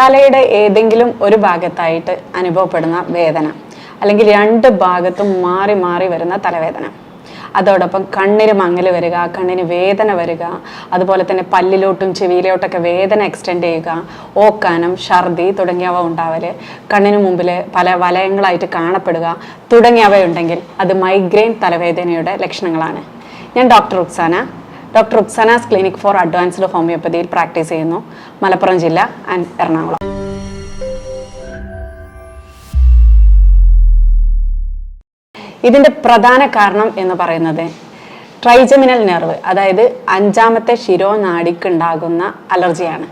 തലയുടെ ഏതെങ്കിലും ഒരു ഭാഗത്തായിട്ട് അനുഭവപ്പെടുന്ന വേദന. അല്ലെങ്കിൽ രണ്ട് ഭാഗത്തും മാറി മാറി വരുന്ന തലവേദന. അതോടൊപ്പം കണ്ണിന് മങ്ങൽ വരിക കണ്ണിന് വേദന വരിക അതുപോലെ തന്നെ പല്ലിലോട്ടും ചെവിയിലോട്ടൊക്കെ വേദന എക്സ്റ്റെൻഡ് ചെയ്യുക ഓക്കാനം ഛർദി തുടങ്ങിയവ ഉണ്ടാവൽ കണ്ണിന് മുമ്പിൽ പല വലയങ്ങളായിട്ട് കാണപ്പെടുക തുടങ്ങിയവയുണ്ടെങ്കിൽ അത് മൈഗ്രെയിൻ തലവേദനയുടെ ലക്ഷണങ്ങളാണ്. ഞാൻ doctor Ruksana doctor ഉപ്സനാസ് clinic for advanced ഹോമിയോപ്പതിയിൽ പ്രാക്ടീസ് ചെയ്യുന്നു. മലപ്പുറം ജില്ല ആൻഡ് എറണാകുളം. ഇതിന്റെ പ്രധാന കാരണം എന്ന് പറയുന്നത് ട്രൈജമിനൽ നെർവ് അതായത് അഞ്ചാമത്തെ ശിരോനാടിക്കുണ്ടാകുന്ന അലർജിയാണ്.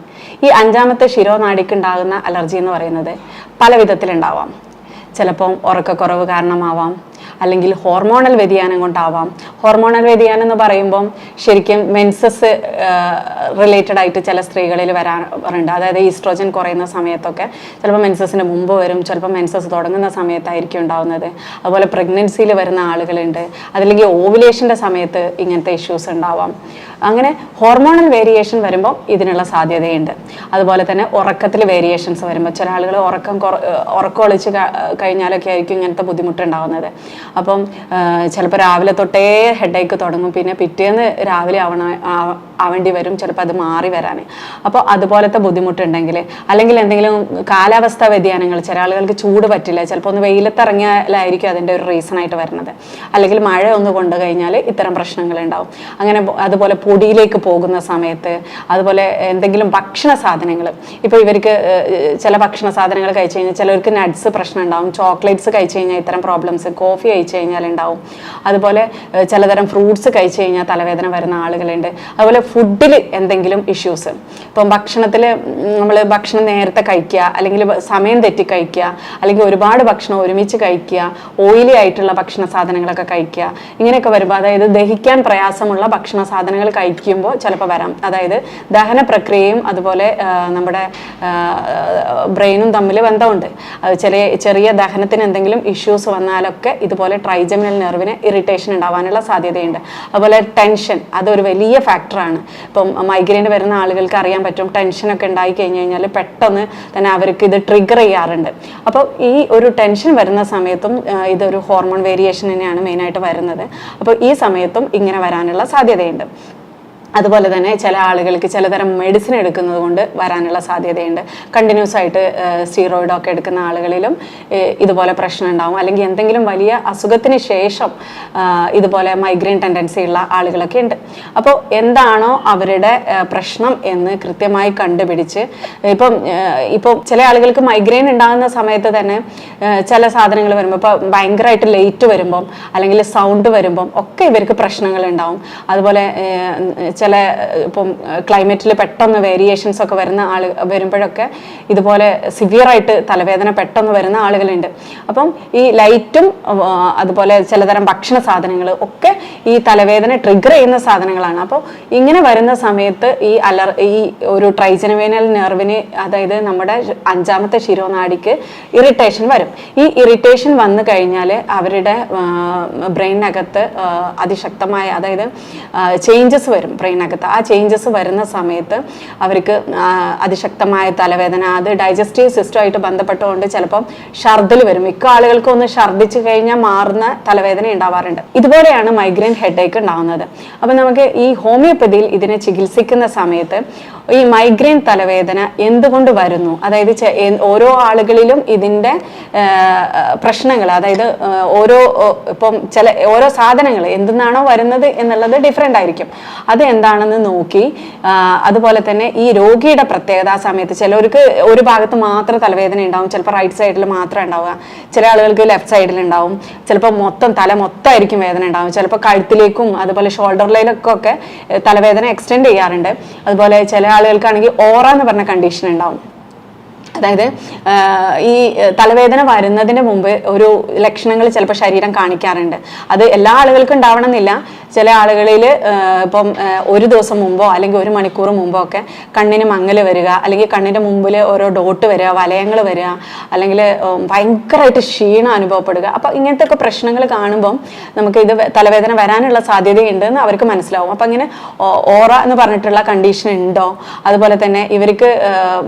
ഈ അഞ്ചാമത്തെ ശിരോനാടിക്കുണ്ടാകുന്ന അലർജി എന്ന് പറയുന്നത് പല വിധത്തിലുണ്ടാവാം ചിലപ്പം ഉറക്കക്കുറവ് കാരണമാവാം. അല്ലെങ്കിൽ ഹോർമോണൽ വ്യതിയാനം കൊണ്ടാവാം. ഹോർമോണൽ വ്യതിയാനം എന്ന് പറയുമ്പം ശരിക്കും മെൻസസ് റിലേറ്റഡ് ആയിട്ട് ചില സ്ത്രീകളിൽ വരാറുണ്ട്. അതായത് ഈസ്ട്രോജൻ കുറയുന്ന സമയത്തൊക്കെ ചിലപ്പോൾ മെൻസസിന് മുമ്പ് വരും ചിലപ്പോൾ മെൻസസ് തുടങ്ങുന്ന സമയത്തായിരിക്കും ഉണ്ടാവുന്നത്. അതുപോലെ പ്രഗ്നൻസിയിൽ വരുന്ന ആളുകളുണ്ട്. അതല്ലെങ്കിൽ ഓവുലേഷന്റെ സമയത്ത് ഇങ്ങനത്തെ ഇഷ്യൂസ് ഉണ്ടാവാം. അങ്ങനെ ഹോർമോണൽ വേരിയേഷൻ വരുമ്പോൾ ഇതിനുള്ള സാധ്യതയുണ്ട്. അതുപോലെ തന്നെ ഉറക്കത്തിൽ വേരിയേഷൻസ് വരുമ്പോൾ ചില ആളുകൾ ഉറക്കം ഉറക്കം ഒളിച്ച് കഴിഞ്ഞാലൊക്കെ ആയിരിക്കും ഇങ്ങനത്തെ ബുദ്ധിമുട്ടുണ്ടാവുന്നത്. അപ്പം ചിലപ്പോൾ രാവിലെ തൊട്ടേ ഹെഡേക്ക് തുടങ്ങും. പിന്നെ പിറ്റേന്ന് രാവിലെ ആവണ ആവേണ്ടി വരും. ചിലപ്പോൾ അത് മാറി വരാൻ അപ്പോൾ അതുപോലത്തെ ബുദ്ധിമുട്ടുണ്ടെങ്കിൽ അല്ലെങ്കിൽ എന്തെങ്കിലും കാലാവസ്ഥാ വ്യതിയാനങ്ങൾ ചില ആളുകൾക്ക് ചൂട് പറ്റില്ല ചിലപ്പോൾ ഒന്ന് വെയിലത്തിറങ്ങിയാലായിരിക്കും അതിന്റെ ഒരു റീസൺ ആയിട്ട് വരുന്നത്. അല്ലെങ്കിൽ മഴ ഒന്ന് കൊണ്ടു കഴിഞ്ഞാൽ ഇത്തരം പ്രശ്നങ്ങൾ ഉണ്ടാവും. അങ്ങനെ അതുപോലെ പൊടിയിലേക്ക് പോകുന്ന സമയത്ത് അതുപോലെ എന്തെങ്കിലും ഭക്ഷണ സാധനങ്ങൾ. ഇപ്പോൾ ഇവർക്ക് ചില ഭക്ഷണ സാധനങ്ങൾ കഴിച്ചു കഴിഞ്ഞാൽ ചിലർക്ക് നട്ട്സ് പ്രശ്നം ഉണ്ടാവും ചോക്ലേറ്റ്സ് കഴിച്ചു കഴിഞ്ഞാൽ ഇത്തരം പ്രോബ്ലംസ് കോഫി കഴിച്ചു കഴിഞ്ഞാൽ ഉണ്ടാവും. അതുപോലെ ചിലതരം ഫ്രൂട്ട്സ് കഴിച്ചു കഴിഞ്ഞാൽ തലവേദന വരുന്ന ആളുകളുണ്ട്. അതുപോലെ ഫുഡിൽ എന്തെങ്കിലും ഇഷ്യൂസ് ഇപ്പം ഭക്ഷണത്തിൽ നമ്മൾ ഭക്ഷണം നേരത്തെ കഴിക്കുക അല്ലെങ്കിൽ സമയം തെറ്റി കഴിക്കുക അല്ലെങ്കിൽ ഒരുപാട് ഭക്ഷണം ഒരുമിച്ച് കഴിക്കുക ഓയിലി ആയിട്ടുള്ള ഭക്ഷണ സാധനങ്ങളൊക്കെ കഴിക്കുക ഇങ്ങനെയൊക്കെ വരുമ്പോൾ അതായത് ദഹിക്കാൻ പ്രയാസമുള്ള ഭക്ഷണ സാധനങ്ങൾ കഴിക്കുമ്പോൾ ചിലപ്പോൾ വരാം. അതായത് ദഹന പ്രക്രിയയും അതുപോലെ നമ്മുടെ ബ്രെയിനും തമ്മിൽ ബന്ധമുണ്ട്. ചെറിയ ചെറിയ ദഹനത്തിന് എന്തെങ്കിലും ഇഷ്യൂസ് വന്നാലൊക്കെ ഇതുപോലെ ട്രൈജമിനൽ നെർവിന് ഇറിറ്റേഷൻ ഉണ്ടാവാനുള്ള സാധ്യതയുണ്ട്. അതുപോലെ ടെൻഷൻ അതൊരു വലിയ ഫാക്ടറാണ് ഇപ്പം മൈഗ്രെയിൻ വരുന്ന ആളുകൾക്ക് അറിയാൻ പറ്റും ടെൻഷനൊക്കെ ഉണ്ടായി കഴിഞ്ഞ് കഴിഞ്ഞാൽ പെട്ടെന്ന് തന്നെ അവർക്ക് ഇത് ട്രിഗർ ചെയ്യാറുണ്ട്. അപ്പോൾ ഈ ഒരു ടെൻഷൻ വരുന്ന സമയത്തും ഇതൊരു ഹോർമോൺ വേരിയേഷൻ തന്നെയാണ് മെയിനായിട്ട് വരുന്നത്. അപ്പോൾ ഈ സമയത്തും ഇങ്ങനെ വരാനുള്ള സാധ്യതയുണ്ട്. അതുപോലെ തന്നെ ചില ആളുകൾക്ക് ചിലതരം മെഡിസിൻ എടുക്കുന്നത് കൊണ്ട് വരാനുള്ള സാധ്യതയുണ്ട്. കണ്ടിന്യൂസ് ആയിട്ട് സ്റ്റീറോയിഡ് ഒക്കെ എടുക്കുന്ന ആളുകളിലും ഇതുപോലെ പ്രശ്നം ഉണ്ടാവും. അല്ലെങ്കിൽ എന്തെങ്കിലും വലിയ അസുഖത്തിന് ശേഷം ഇതുപോലെ മൈഗ്രെയിൻ ടെൻഡൻസി ഉള്ള ആളുകളൊക്കെ ഉണ്ട്. അപ്പോൾ എന്താണോ അവരുടെ പ്രശ്നം എന്ന് കൃത്യമായി കണ്ടുപിടിച്ച് ഇപ്പം ഇപ്പോൾ ചില ആളുകൾക്ക് മൈഗ്രെയിൻ ഉണ്ടാകുന്ന സമയത്ത് തന്നെ ചില സാധനങ്ങൾ വരുമ്പോൾ ഇപ്പോൾ ഭയങ്കരമായിട്ട് ലേറ്റ് വരുമ്പം അല്ലെങ്കിൽ സൗണ്ട് വരുമ്പം ഒക്കെ ഇവർക്ക് പ്രശ്നങ്ങൾ ഉണ്ടാവും. അതുപോലെ ഏഹ്, ചില ഇപ്പം ക്ലൈമറ്റിൽ പെട്ടെന്ന് വേരിയേഷൻസ് ഒക്കെ വരുന്ന ആൾ വരുമ്പോഴൊക്കെ ഇതുപോലെ സിവിയറായിട്ട് തലവേദന പെട്ടെന്ന് വരുന്ന ആളുകളുണ്ട്. അപ്പം ഈ ലൈറ്റും അതുപോലെ ചിലതരം ഭക്ഷണ സാധനങ്ങൾ ഒക്കെ ഈ തലവേദന ട്രിഗർ ചെയ്യുന്ന സാധനങ്ങളാണ്. അപ്പോൾ ഇങ്ങനെ വരുന്ന സമയത്ത് ഈ അലർ ഈ ഒരു ട്രൈജനവേനൽ നെർവിന് അതായത് നമ്മുടെ അഞ്ചാമത്തെ ശിരോനാടിക്ക് ഇറിറ്റേഷൻ വരും. ഈ ഇറിറ്റേഷൻ വന്നു കഴിഞ്ഞാൽ അവരുടെ ബ്രെയിനകത്ത് അതിശക്തമായ അതായത് ചേഞ്ചസ് വരും. ബ്രെയിനകത്ത് ആ ചേഞ്ചസ് വരുന്ന സമയത്ത് അവർക്ക് അതിശക്തമായ തലവേദന അത് ഡൈജസ്റ്റീവ് സിസ്റ്റമായിട്ട് ബന്ധപ്പെട്ടുകൊണ്ട് ചിലപ്പം ഛർദിൽ വരും. മിക്ക ആളുകൾക്കും ഒന്ന് ഛർദിച്ചു കഴിഞ്ഞാൽ മാറുന്ന തലവേദന ഉണ്ടാവാറുണ്ട്. ഇതുപോലെയാണ് മൈഗ്രെയിൻ ഹെഡേക്ക് ഉണ്ടാവുന്നത്. അപ്പം നമുക്ക് ഈ ഹോമിയോപ്പതിയിൽ ഇതിനെ ചികിത്സിക്കുന്ന സമയത്ത് ഈ മൈഗ്രെയിൻ തലവേദന എന്തുകൊണ്ട് വരുന്നു? അതായത് ഓരോ ആളുകളിലും ഇതിന്റെ പ്രശ്നങ്ങൾ അതായത് ഓരോ ഇപ്പം ചില ഓരോ സാധനങ്ങൾ എന്തെന്നാണോ വരുന്നത് എന്നുള്ളത് ഡിഫറെന്റ് ആയിരിക്കും. അത് എന്താണെന്ന് നോക്കി അതുപോലെ തന്നെ ഈ രോഗിയുടെ പ്രത്യേകത ആ സമയത്ത് ചിലർക്ക് ഒരു ഭാഗത്ത് മാത്രം തലവേദന ഉണ്ടാവും ചിലപ്പോൾ റൈറ്റ് സൈഡിൽ മാത്രം ഉണ്ടാവുക. ചില ആളുകൾക്ക് ലെഫ്റ്റ് സൈഡിൽ ഉണ്ടാവും. ചിലപ്പോൾ മൊത്തം തല മൊത്തമായിരിക്കും വേദന ഉണ്ടാവും ചിലപ്പോൾ കഴുത്തിലേക്കും അതുപോലെ ഷോൾഡറിലേക്കൊക്കെ തലവേദന എക്സ്റ്റെൻഡ് ചെയ്യാറുണ്ട്. അതുപോലെ ചില ആളുകൾക്കാണെങ്കിൽ ഓറ എന്ന് പറഞ്ഞ കണ്ടീഷൻ ഉണ്ടാവും. അതായത് ഈ തലവേദന വരുന്നതിന് മുമ്പ് ഒരു ലക്ഷണങ്ങൾ ചിലപ്പോൾ ശരീരം കാണിക്കാറുണ്ട്. അത് എല്ലാ ആളുകൾക്കും ഉണ്ടാവണമെന്നില്ല. ചില ആളുകളിൽ ഇപ്പം ഒരു ദിവസം മുമ്പോ അല്ലെങ്കിൽ ഒരു മണിക്കൂർ മുമ്പോ ഒക്കെ കണ്ണിന് മങ്ങൽ വരിക അല്ലെങ്കിൽ കണ്ണിന്റെ മുമ്പിൽ ഓരോ ഡോട്ട് വരിക വലയങ്ങൾ വരിക അല്ലെങ്കിൽ ഭയങ്കരമായിട്ട് ക്ഷീണം അനുഭവപ്പെടുക. അപ്പോൾ ഇങ്ങനത്തെ ഒക്കെ പ്രശ്നങ്ങൾ കാണുമ്പം നമുക്ക് ഇത് തലവേദന വരാനുള്ള സാധ്യതയുണ്ട് എന്ന് അവർക്ക് മനസ്സിലാവും. അപ്പം ഇങ്ങനെ ഓറ എന്ന് പറഞ്ഞിട്ടുള്ള കണ്ടീഷൻ ഉണ്ടോ? അതുപോലെ തന്നെ ഇവർക്ക്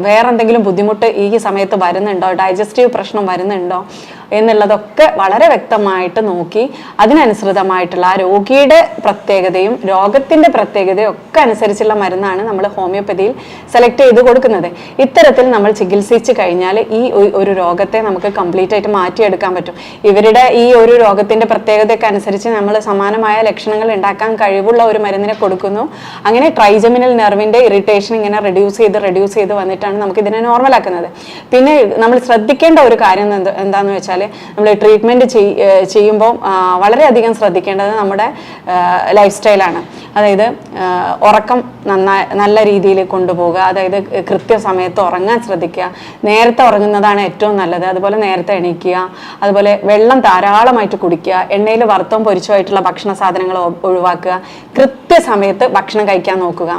വേറെ എന്തെങ്കിലും ബുദ്ധിമുട്ട് സമയത്ത് വരുന്നുണ്ടോ? ഡൈജസ്റ്റീവ് പ്രശ്നം വരുന്നുണ്ടോ? എന്നുള്ളതൊക്കെ വളരെ വ്യക്തമായിട്ട് നോക്കി അതിനനുസൃതമായിട്ടുള്ള ആ രോഗിയുടെ പ്രത്യേകതയും രോഗത്തിന്റെ പ്രത്യേകതയും ഒക്കെ അനുസരിച്ചുള്ള മരുന്നാണ് നമ്മൾ ഹോമിയോപ്പതിയിൽ സെലക്ട് ചെയ്ത് കൊടുക്കുന്നത്. ഇത്തരത്തിൽ നമ്മൾ ചികിത്സിച്ച് കഴിഞ്ഞാൽ ഈ ഒരു രോഗത്തെ നമുക്ക് കംപ്ലീറ്റ് ആയിട്ട് മാറ്റിയെടുക്കാൻ പറ്റും. ഇവരുടെ ഈ ഒരു രോഗത്തിന്റെ പ്രത്യേകതയൊക്കെ അനുസരിച്ച് നമ്മൾ സമാനമായ ലക്ഷണങ്ങൾ ഉണ്ടാക്കാൻ കഴിവുള്ള ഒരു മരുന്നിനെ കൊടുക്കുന്നു. അങ്ങനെ ട്രൈജമിനൽ നെർവിന്റെ ഇറിറ്റേഷൻ ഇങ്ങനെ റെഡ്യൂസ് ചെയ്ത് റെഡ്യൂസ് ചെയ്ത് വന്നിട്ടാണ് നമുക്ക് ഇതിനെ നോർമൽ ആക്കുന്നത്. പിന്നെ നമ്മൾ ശ്രദ്ധിക്കേണ്ട ഒരു കാര്യം എന്ത് എന്താന്ന് വെച്ചാൽ നമ്മൾ ട്രീറ്റ്മെന്റ് ചെയ്യുമ്പോൾ വളരെയധികം ശ്രദ്ധിക്കേണ്ടത് നമ്മുടെ ലൈഫ് സ്റ്റൈലാണ് അതായത് ഉറക്കം നന്നായി നല്ല രീതിയിൽ കൊണ്ടുപോകുക അതായത് കൃത്യസമയത്ത് ഉറങ്ങാൻ ശ്രദ്ധിക്കുക നേരത്തെ ഉറങ്ങുന്നതാണ് ഏറ്റവും നല്ലത് അതുപോലെ നേരത്തെ എണീക്കുക അതുപോലെ വെള്ളം ധാരാളമായിട്ട് കുടിക്കുക എണ്ണയിൽ വറുത്തവും പൊരിച്ചുമായിട്ടുള്ള ഭക്ഷണ സാധനങ്ങൾ ഒഴിവാക്കുക കൃത്യസമയത്ത് ഭക്ഷണം കഴിക്കാൻ നോക്കുക.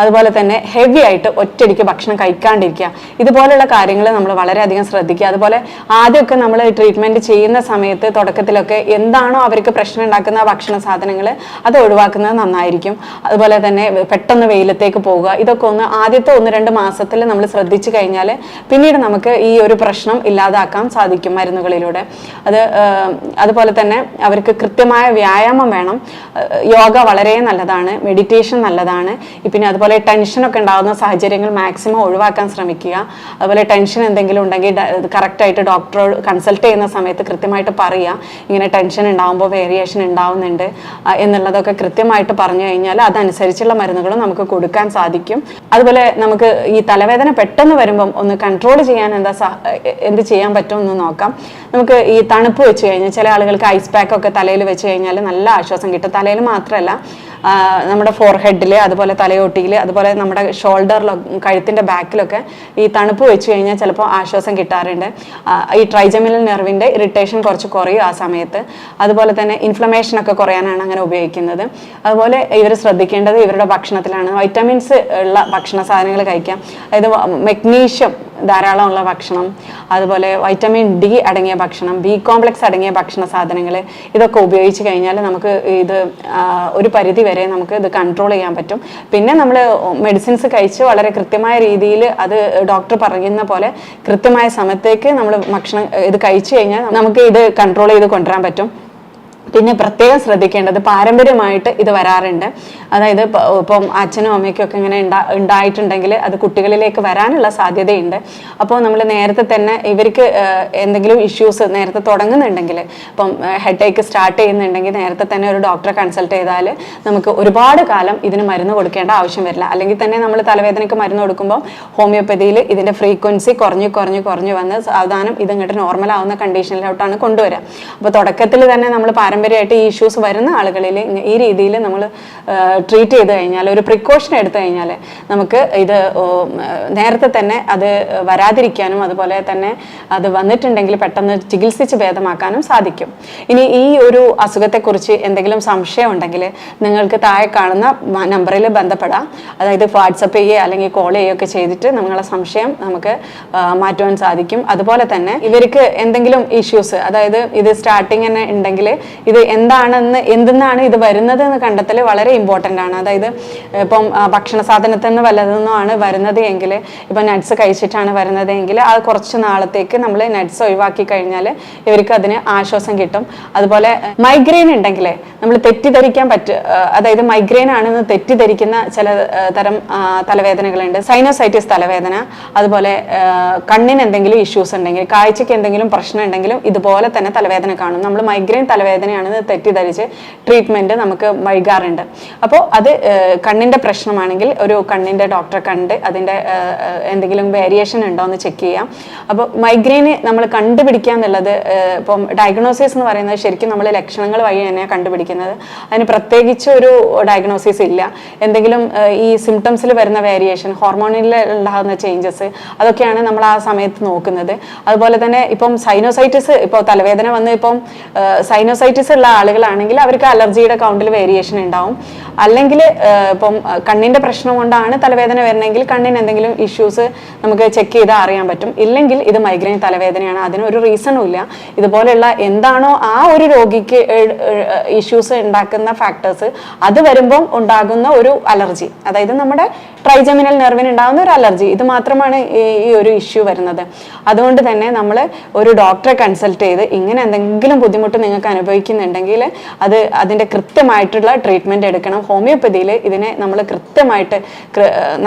അതുപോലെ തന്നെ ഹെവി ആയിട്ട് ഒറ്റയടിക്ക് ഭക്ഷണം കഴിക്കാണ്ടിരിക്കുക. ഇതുപോലുള്ള കാര്യങ്ങൾ നമ്മൾ വളരെയധികം ശ്രദ്ധിക്കുക. അതുപോലെ ആദ്യമൊക്കെ നമ്മൾ ട്രീറ്റ്മെന്റ് ചെയ്യുന്ന സമയത്ത് തുടക്കത്തിലൊക്കെ എന്താണോ അവർക്ക് പ്രശ്നം ഉണ്ടാക്കുന്ന ഭക്ഷണ സാധനങ്ങൾ അത് ഒഴിവാക്കുന്നത് നന്നായിരിക്കും. അതുപോലെ തന്നെ പെട്ടെന്ന് വെയിലത്തേക്ക് പോവുക ഇതൊക്കെ ഒന്ന് ആദ്യത്തെ ഒന്ന് രണ്ട് മാസത്തിൽ നമ്മൾ ശ്രദ്ധിച്ചു കഴിഞ്ഞാൽ പിന്നീട് നമുക്ക് ഈ ഒരു പ്രശ്നം ഇല്ലാതാക്കാൻ സാധിക്കും മരുന്നുകളിലൂടെ. അത് അതുപോലെ തന്നെ അവർക്ക് കൃത്യമായ വ്യായാമം വേണം. യോഗ വളരെ നല്ലതാണ്. മെഡിറ്റേഷൻ നല്ലതാണ്. പിന്നെ അതുപോലെ ടെൻഷനൊക്കെ ഉണ്ടാകുന്ന സാഹചര്യങ്ങൾ മാക്സിമം ഒഴിവാക്കാൻ ശ്രമിക്കുക. അതുപോലെ ടെൻഷൻ എന്തെങ്കിലും ഉണ്ടെങ്കിൽ കറക്റ്റായിട്ട് ഡോക്ടറോട് കൺസൾട്ട് ചെയ്യുന്ന സമയത്ത് കൃത്യമായിട്ട് പറയുക. ഇങ്ങനെ ടെൻഷൻ ഉണ്ടാകുമ്പോൾ വേരിയേഷൻ ഉണ്ടാവുന്നുണ്ട് എന്നുള്ളതൊക്കെ കൃത്യമായിട്ട് പറഞ്ഞു കഴിഞ്ഞാൽ അതനുസരിച്ചുള്ള മരുന്നുകളും നമുക്ക് കൊടുക്കാൻ സാധിക്കും. അതുപോലെ നമുക്ക് ഈ തലവേദന പെട്ടെന്ന് വരുമ്പം ഒന്ന് കൺട്രോൾ ചെയ്യാൻ എന്താ എന്ത് ചെയ്യാൻ പറ്റുമെന്ന് നോക്കാം. നമുക്ക് ഈ തണുപ്പ് വെച്ച് കഴിഞ്ഞാൽ ചില ആളുകൾക്ക് ഐസ് പാക്ക് ഒക്കെ തലയിൽ വെച്ച് കഴിഞ്ഞാൽ നല്ല ആശ്വാസം കിട്ടും. തലയിൽ മാത്രമല്ല നമ്മുടെ ഫോർഹെഡിൽ അതുപോലെ തലയോട്ടിയിൽ അതുപോലെ നമ്മുടെ ഷോൾഡറിലും കഴുത്തിന്റെ ബാക്കിലൊക്കെ ഈ തണുപ്പ് വെച്ച് കഴിഞ്ഞാൽ ചിലപ്പോൾ ആശ്വാസം കിട്ടാറുണ്ട്. ഈ ട്രൈജമിനൽ നെർവിന്റെ ഇറിറ്റേഷൻ കുറച്ച് കുറയും ആ സമയത്ത്. അതുപോലെ തന്നെ ഇൻഫ്ലമേഷൻ ഒക്കെ കുറയാനാണ് അങ്ങനെ ഉപയോഗിക്കുന്നത്. അതുപോലെ ഇവർ ശ്രദ്ധിക്കേണ്ടത് ഇവരുടെ ഭക്ഷണത്തിലാണ്. വൈറ്റമിൻസ് ഉള്ള ഭക്ഷണ സാധനങ്ങൾ കഴിക്കാം. അതായത് മെഗ്നീഷ്യം ധാരാളമുള്ള ഭക്ഷണം അതുപോലെ വൈറ്റമിൻ ഡി അടങ്ങിയ ഭക്ഷണം ബി കോംപ്ലക്സ് അടങ്ങിയ ഭക്ഷണ സാധനങ്ങൾ ഇതൊക്കെ ഉപയോഗിച്ച് കഴിഞ്ഞാൽ നമുക്ക് ഇത് ഒരു പരിധി വരെ നമുക്ക് ഇത് കൺട്രോൾ ചെയ്യാൻ പറ്റും. പിന്നെ നമ്മൾ മെഡിസിൻസ് കഴിച്ച് വളരെ കൃത്യമായ രീതിയിൽ അത് ഡോക്ടർ പറയുന്ന പോലെ കൃത്യമായ സമയത്തേക്ക് നമ്മൾ ഭക്ഷണം ഇത് കഴിച്ചു കഴിഞ്ഞാൽ നമുക്ക് ഇത് കൺട്രോൾ ചെയ്ത് കൊണ്ടുവരാൻ പറ്റും. പിന്നെ പ്രത്യേകം ശ്രദ്ധിക്കേണ്ടത് പാരമ്പര്യമായിട്ട് ഇത് വരാറുണ്ട്. അതായത് ഇപ്പ- അച്ഛനും അമ്മയ്ക്കും ഒക്കെ ഇങ്ങനെ ഉണ്ടാ ഉണ്ടായിട്ടുണ്ടെങ്കിൽ അത് കുട്ടികളിലേക്ക് വരാനുള്ള സാധ്യതയുണ്ട്. അപ്പോൾ നമ്മൾ നേരത്തെ തന്നെ ഇവർക്ക് എന്തെങ്കിലും ഇഷ്യൂസ് നേരത്തെ തുടങ്ങുന്നുണ്ടെങ്കിൽ ഇപ്പം ഹെഡ് ഏക്ക് സ്റ്റാർട്ട് ചെയ്യുന്നുണ്ടെങ്കിൽ നേരത്തെ തന്നെ ഒരു ഡോക്ടറെ കൺസൾട്ട് ചെയ്താൽ നമുക്ക് ഒരുപാട് കാലം ഇതിന് മരുന്ന് കൊടുക്കേണ്ട ആവശ്യം വരില്ല. അല്ലെങ്കിൽ തന്നെ നമ്മൾ തലവേദനയ്ക്ക് മരുന്ന് കൊടുക്കുമ്പോൾ ഹോമിയോപ്പതിയിൽ ഇതിന്റെ ഫ്രീക്വൻസി കുറഞ്ഞു കുറഞ്ഞു കുറഞ്ഞു വന്ന് സാവധാനം ഇതിങ്ങോട്ട് നോർമലാവുന്ന കണ്ടീഷനിലോട്ടാണ് കൊണ്ടുവരിക അപ്പോൾ തുടക്കത്തിൽ തന്നെ നമ്മൾ പാരമ്പര്യമായിട്ട് ഈ ഇഷ്യൂസ് വരുന്ന ആളുകളിൽ ഈ രീതിയിൽ നമ്മൾ ട്രീറ്റ് ചെയ്ത് കഴിഞ്ഞാൽ ഒരു പ്രിക്കോഷൻ എടുത്തു കഴിഞ്ഞാൽ നമുക്ക് ഇത് നേരത്തെ തന്നെ അത് വരാതിരിക്കാനും അതുപോലെ തന്നെ അത് വന്നിട്ടുണ്ടെങ്കിൽ പെട്ടെന്ന് ചികിത്സിച്ച് ഭേദമാക്കാനും സാധിക്കും. ഇനി ഈ ഒരു അസുഖത്തെക്കുറിച്ച് എന്തെങ്കിലും സംശയം ഉണ്ടെങ്കിൽ നിങ്ങൾക്ക് താഴെ കാണുന്ന നമ്പറിൽ ബന്ധപ്പെടാം. അതായത് വാട്സപ്പ് ചെയ്യുക അല്ലെങ്കിൽ കോൾ ചെയ്യുകയൊക്കെ ചെയ്തിട്ട് നിങ്ങളെ സംശയം നമുക്ക് മാറ്റുവാൻ സാധിക്കും. അതുപോലെ തന്നെ ഇവർക്ക് എന്തെങ്കിലും ഇഷ്യൂസ് അതായത് ഇത് സ്റ്റാർട്ടിങ് തന്നെ ഉണ്ടെങ്കിൽ ഇത് എന്താണെന്ന് എന്തെന്നാണ് ഇത് വരുന്നത് എന്ന് കണ്ടെത്തൽ വളരെ ഇമ്പോർട്ടന്റ് ആണ്. അതായത് ഇപ്പം ഭക്ഷണ സാധനത്തിൽ നിന്ന് വല്ലതെന്നാണ് വരുന്നത് എങ്കിൽ ഇപ്പം നട്ട്സ് കഴിച്ചിട്ടാണ് വരുന്നത് എങ്കിൽ അത് കുറച്ച് നാളത്തേക്ക് നമ്മൾ നട്ട്സ് ഒഴിവാക്കി കഴിഞ്ഞാൽ ഇവർക്ക് അതിന് ആശ്വാസം കിട്ടും. അതുപോലെ മൈഗ്രെയിൻ ഉണ്ടെങ്കിൽ നമ്മൾ തെറ്റിദ്ധരിക്കാൻ പറ്റും അതായത് മൈഗ്രെയിൻ ആണെന്ന് തെറ്റിദ്ധരിക്കുന്ന ചില തരം തലവേദനകളുണ്ട്. സൈനോസൈറ്റിസ് തലവേദന അതുപോലെ കണ്ണിന് എന്തെങ്കിലും ഇഷ്യൂസ് ഉണ്ടെങ്കിൽ കാഴ്ചയ്ക്ക് എന്തെങ്കിലും പ്രശ്നം ഉണ്ടെങ്കിലും ഇതുപോലെ തന്നെ തലവേദന കാണും. നമ്മൾ മൈഗ്രെയിൻ തലവേദന തലവേദനയാണെന്ന് തെറ്റിദ്ധരിച്ച് ട്രീറ്റ്മെന്റ് നമുക്ക് വൈകാറുണ്ട്. അപ്പോൾ അത് കണ്ണിന്റെ പ്രശ്നമാണെങ്കിൽ ഒരു കണ്ണിന്റെ ഡോക്ടറെ കണ്ട് ഏഹ്, എന്തെങ്കിലും വേരിയേഷൻ ഉണ്ടോ എന്ന് ചെക്ക് ചെയ്യാം. അപ്പോൾ മൈഗ്രെയിന് നമ്മൾ കണ്ടുപിടിക്കുക എന്നുള്ളത് ഇപ്പം ഡയഗ്നോസിസ് എന്ന് പറയുന്നത് ശരിക്കും നമ്മൾ ലക്ഷണങ്ങൾ വഴി തന്നെയാണ് കണ്ടുപിടിക്കുന്നത്. അതിന് പ്രത്യേകിച്ച് ഒരു ഡയഗ്നോസിസ് ഇല്ല. എന്തെങ്കിലും ഈ സിംറ്റംസിൽ വരുന്ന വേരിയേഷൻ ഹോർമോണിൽ ഉണ്ടാകുന്ന ചേഞ്ചസ് അതൊക്കെയാണ് നമ്മൾ ആ സമയത്ത് നോക്കുന്നത്. അതുപോലെ തന്നെ ഇപ്പം സൈനോസൈറ്റിസ് ഇപ്പോൾ തലവേദന വന്ന് ഇപ്പം സൈനോസൈറ്റിസ് ഉള്ള ആളുകളാണെങ്കിൽ അവർക്ക് അലർജിയുടെ കൗണ്ടിൽ വേരിയേഷൻ ഉണ്ടാവും. അല്ലെങ്കിൽ ഇപ്പം കണ്ണിന്റെ പ്രശ്നം കൊണ്ടാണ് തലവേദന വരണമെങ്കിൽ കണ്ണിന് എന്തെങ്കിലും ഇഷ്യൂസ് നമുക്ക് ചെക്ക് ചെയ്താൽ അറിയാൻ പറ്റും. ഇല്ലെങ്കിൽ ഇത് മൈഗ്രെയിൻ തലവേദനയാണ്. അതിനൊരു റീസണും ഇല്ല. ഇതുപോലെയുള്ള എന്താണോ ആ ഒരു രോഗിക്ക് ഇഷ്യൂസ് ഉണ്ടാക്കുന്ന ഫാക്ടേഴ്സ് അത് വരുമ്പം ഉണ്ടാകുന്ന ഒരു അലർജി. അതായത് നമ്മുടെ ട്രൈജമിനൽ നെർവിന് ഉണ്ടാകുന്ന ഒരു അലർജി. ഇത് മാത്രമാണ് ഈ ഒരു ഇഷ്യൂ വരുന്നത്. അതുകൊണ്ട് തന്നെ നമ്മൾ ഒരു ഡോക്ടറെ കൺസൾട്ട് ചെയ്ത് ഇങ്ങനെ എന്തെങ്കിലും ബുദ്ധിമുട്ട് നിങ്ങൾക്ക് അനുഭവിക്കുന്നുണ്ടെങ്കിൽ അത് അതിന്റെ കൃത്യമായിട്ടുള്ള ട്രീറ്റ്മെന്റ് എടുക്കണം. ഹോമിയോപ്പതിയിൽ ഇതിനെ നമ്മൾ കൃത്യമായിട്ട്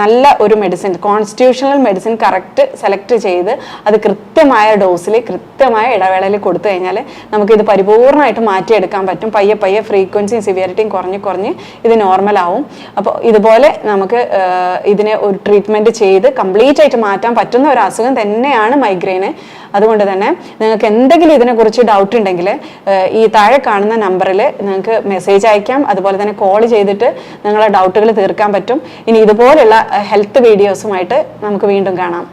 നല്ല ഒരു medicine constitutional medicine correct select ചെയ്ത് അത് കൃത്യമായ ഡോസിൽ കൃത്യമായ ഇടവേളയിൽ കൊടുത്തു കഴിഞ്ഞാൽ നമുക്കിത് പരിപൂർണമായിട്ട് മാറ്റിയെടുക്കാൻ പറ്റും. പയ്യെ പയ്യെ ഫ്രീക്വൻസിയും സിവിയറിറ്റിയും കുറഞ്ഞ് കുറഞ്ഞ് ഇത് നോർമലാവും അപ്പോൾ ഇതുപോലെ നമുക്ക് ഇതിനെ ഒരു ട്രീറ്റ്മെന്റ് ചെയ്ത് കംപ്ലീറ്റ് ആയിട്ട് മാറ്റാൻ പറ്റുന്ന ഒരു അസുഖം തന്നെയാണ് മൈഗ്രെയിന് അതുകൊണ്ട് തന്നെ നിങ്ങൾക്ക് എന്തെങ്കിലും ഇതിനെക്കുറിച്ച് ഡൗട്ട് ഉണ്ടെങ്കിൽ ഈ താഴെ കാണുന്ന നമ്പറിൽ നിങ്ങൾക്ക് മെസ്സേജ് അയക്കാം. അതുപോലെ തന്നെ കോൾ ചെയ്തിട്ട് നിങ്ങളെ ഡൗട്ടുകൾ തീർക്കാൻ പറ്റും. ഇനി ഇതുപോലുള്ള ഹെൽത്ത് വീഡിയോസുമായിട്ട് നമുക്ക് വീണ്ടും കാണാം.